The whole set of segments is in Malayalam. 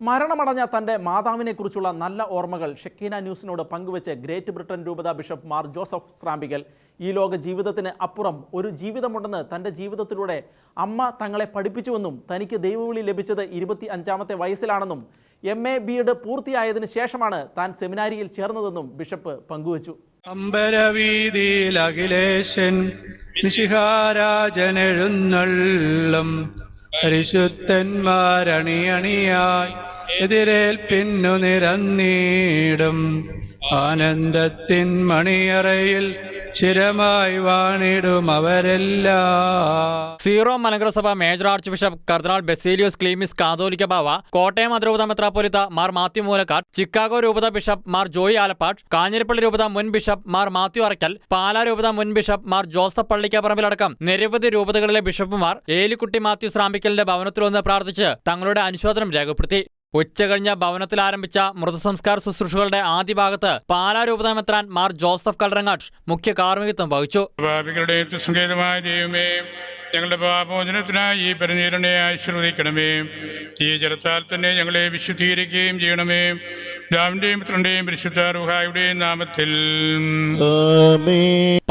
മരണമടഞ്ഞ തന്റെ മാതാവിനെക്കുറിച്ചുള്ള നല്ല ഓർമ്മകൾ ഷെക്കീന ന്യൂസിനോട് പങ്കുവച്ച് ഗ്രേറ്റ് ബ്രിട്ടൻ രൂപത ബിഷപ്പ് മാർ ജോസഫ് സ്രാമ്പികൽ ഈ ലോക ജീവിതത്തിന് അപ്പുറം ഒരു ജീവിതമുണ്ടെന്ന് തന്റെ ജീവിതത്തിലൂടെ അമ്മ തങ്ങളെ പഠിപ്പിച്ചുവെന്നും തനിക്ക് ദൈവവിളി ലഭിച്ചത് ഇരുപത്തി അഞ്ചാമത്തെ വയസ്സിലാണെന്നും എം എ ബി എഡ് പൂർത്തിയായതിനു ശേഷമാണ് താൻ സെമിനാരിയിൽ ചേർന്നതെന്നും ബിഷപ്പ് പങ്കുവച്ചു. അമ്പരവീതിയിൽ അഖിലേശൻ പരിശുദ്ധന്മാരണിയണിയായി എതിരേൽപ്പിന്നു നിരന്നീടും ആനന്ദത്തിൻ മണിയറയിൽ വാണിടും അവരെല്ലാം. സീറോ മലങ്കര സഭ മേജർ ആർച്ച് ബിഷപ്പ് കർദിനാൾ ബെസീലിയോസ് ക്ലീമിസ് കാതോലിക്ക ബാവ കോട്ടയം അതിരൂപത മെത്രാപ്പൊലിത്ത മാർ മാത്യു മൂലക്കാട് ചിക്കാഗോ രൂപത ബിഷപ്പ് മാർ ജോയി ആലപ്പാട് കാഞ്ഞിരപ്പള്ളി രൂപത മുൻ ബിഷപ്പ് മാർ മാത്യു അറയ്ക്കൽ പാലാ രൂപത മുൻ ബിഷപ്പ് മാർ ജോസഫ് പള്ളിക്കപ്പറമ്പിലടക്കം നിരവധി രൂപതകളിലെ ബിഷപ്പുമാർ ഏലിക്കുട്ടി മാത്യു ശ്രാമ്പിക്കലിന്റെ ഭവനത്തിൽ വന്ന് പ്രാർത്ഥിച്ച് തങ്ങളുടെ അനുശോചനം രേഖപ്പെടുത്തി. ഉച്ചകഴിഞ്ഞ ഭവനത്തിൽ ആരംഭിച്ച മൃതസംസ്കാര ശുശ്രൂഷകളുടെ ആദ്യ ഭാഗത്ത് പാലാ രൂപത മെത്രാൻ മാർ ജോസഫ് കല്ലറങ്ങാട്ട് മുഖ്യ കാർമ്മികത്വം വഹിച്ചു. ഞങ്ങളുടെ പാപോചനത്തിനായി ഈ പരിനീരണയെ ആശ്രവദിക്കണമേ ഈ ജലത്താൽ തന്നെ ഞങ്ങളെ വിശുദ്ധീകരിക്കുകയും ചെയ്യണമേ. രാമിന്റെയും പുത്രന്റെയും പരിശുദ്ധ റുഹായുടെയും നാമത്തിൽ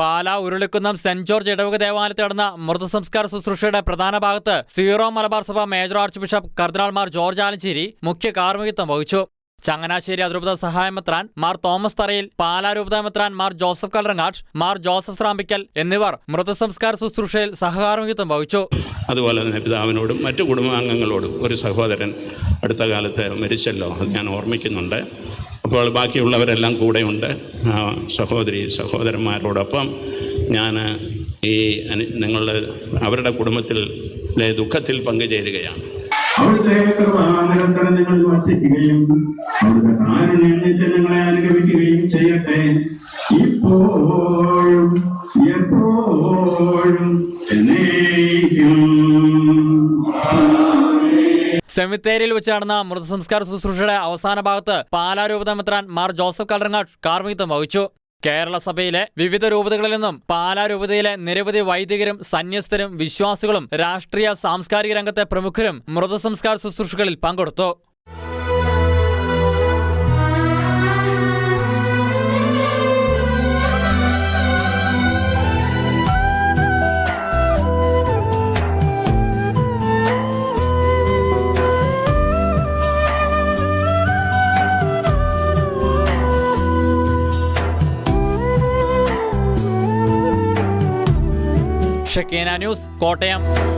പാലാ ഉരുളിക്കുന്നം സെന്റ് ജോർജ് ഇടവക ദേവാലയത്തിൽ നടന്ന മൃതസംസ്കാര ശുശ്രൂഷയുടെ പ്രധാന ഭാഗത്ത് സീറോ മലബാർ സഭ മേജർ ആർച്ച് ബിഷപ്പ് കർദിനാൾമാർ ജോർജ് ആലഞ്ചേരി മുഖ്യ കാർമ്മികത്വം വഹിച്ചു. ചങ്ങനാശ്ശേരി അതിരൂപത സഹായമെത്രാൻ മാർ തോമസ് തറയിൽ പാലാ രൂപതാമെത്രാൻ മാർ ജോസഫ് കല്ലറങ്ങാട്ട് മാർ ജോസഫ് ശ്രാമ്പിക്കൽ എന്നിവർ മൃതസംസ്കാര ശുശ്രൂഷയിൽ സഹകാരമിത്വം വഹിച്ചു. അതുപോലെ തന്നെ പിതാവിനോടും മറ്റു കുടുംബാംഗങ്ങളോടും ഒരു സഹോദരൻ അടുത്ത കാലത്ത് മരിച്ചല്ലോ അത് ഞാൻ ഓർമ്മിക്കുന്നുണ്ട്. അപ്പോൾ ബാക്കിയുള്ളവരെല്ലാം കൂടെയുണ്ട്. സഹോദരി സഹോദരന്മാരോടൊപ്പം ഞാൻ ഈ നിങ്ങളുടെ അവരുടെ കുടുംബത്തിൽ ദുഃഖത്തിൽ പങ്കുചേരുകയാണ്. അവിടുത്തെ കൃപാനരത്തരം നിങ്ങൾ വസിക്കുകയും അവിടുത്തെ കാരുണ്യം നിങ്ങളെ അനുഗമിക്കുകയും ചെയ്യട്ടെ? ഇപ്പോഴും എപ്പോഴും സെമിത്തേരിയിൽ വെച്ച് നടന്ന മൃതസംസ്കാര ശുശ്രൂഷയുടെ അവസാന ഭാഗത്ത് പാലാരൂപതമിത്രാൻ മാർ ജോസഫ് കലറങ്ങാട്ട് കാർമികത്വം വഹിച്ചു. കേരള സഭയിലെ വിവിധ രൂപതകളിൽ നിന്നും പാലാ രൂപതയിലെ നിരവധി വൈദികരും സന്യസ്തരും വിശ്വാസികളും രാഷ്ട്രീയ സാംസ്കാരിക രംഗത്തെ പ്രമുഖരും മൃതസംസ്കാര ശുശ്രൂഷകളിൽ പങ്കെടുത്തു. Shekinah news Kottayam